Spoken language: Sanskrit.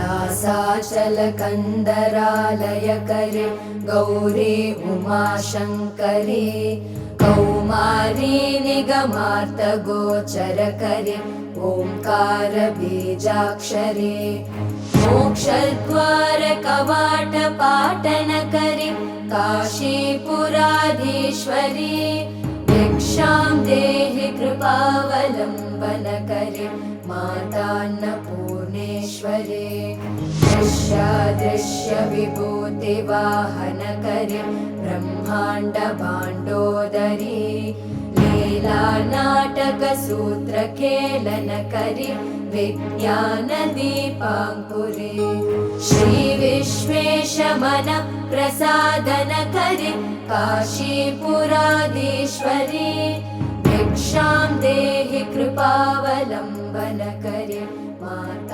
वासाचलकन्दरालयकरे गौरी उमाशङ्करे कौमारी निगमार्तगोचरकरे ओङ्कारबीजाक्षरे मोक्षद्वारकवाटपाटनकरि काशीपुराधीश्वरी भिक्षां देहि कृपावलम्बनकरि मातान्नपूर्णेश्वरे दृश्यादृश्यविभूतिवाहनकरि ब्रह्माण्डभाण्डोदरी लीलानाटकसूत्रकेलनकरि विज्ञानदीपाङ्कुरे श्रीविश्वेशमन प्रसादनकरि काशीपुराधीश्वरी भिक्षां देहि कृपावलम्बनकरि मातान्न